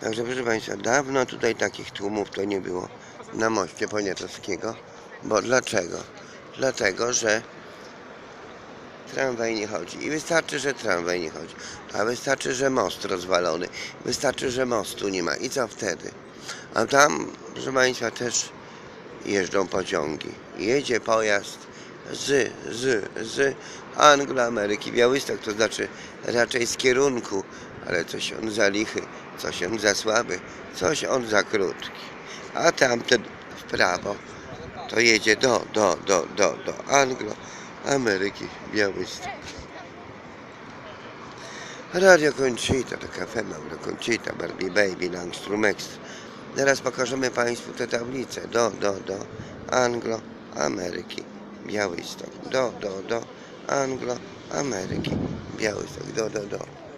Także proszę Państwa, dawno tutaj takich tłumów to nie było na moście Poniatowskiego. Bo dlaczego? Dlatego, że tramwaj nie chodzi. I wystarczy, że tramwaj nie chodzi. A wystarczy, że most rozwalony. Wystarczy, że mostu nie ma. I co wtedy? A tam, proszę Państwa, też jeżdżą pociągi. Jedzie pojazd z, z, z Anglo-Ameryki. Białystok to znaczy raczej z kierunku, ale coś on za lichy, coś on za słaby, coś on za krótki. A tamten w prawo to jedzie do, do, do, do, do Anglo-Ameryki Białystok. Radio Conchita, to kafe Mauro Conchita, Barbie Baby, Langstrom Extra. Teraz pokażemy Państwu tę tablicę. Do, do, do Anglo-Ameryki Białystok. Do, do, do Anglo-Ameryki Białystok. Do, do, do.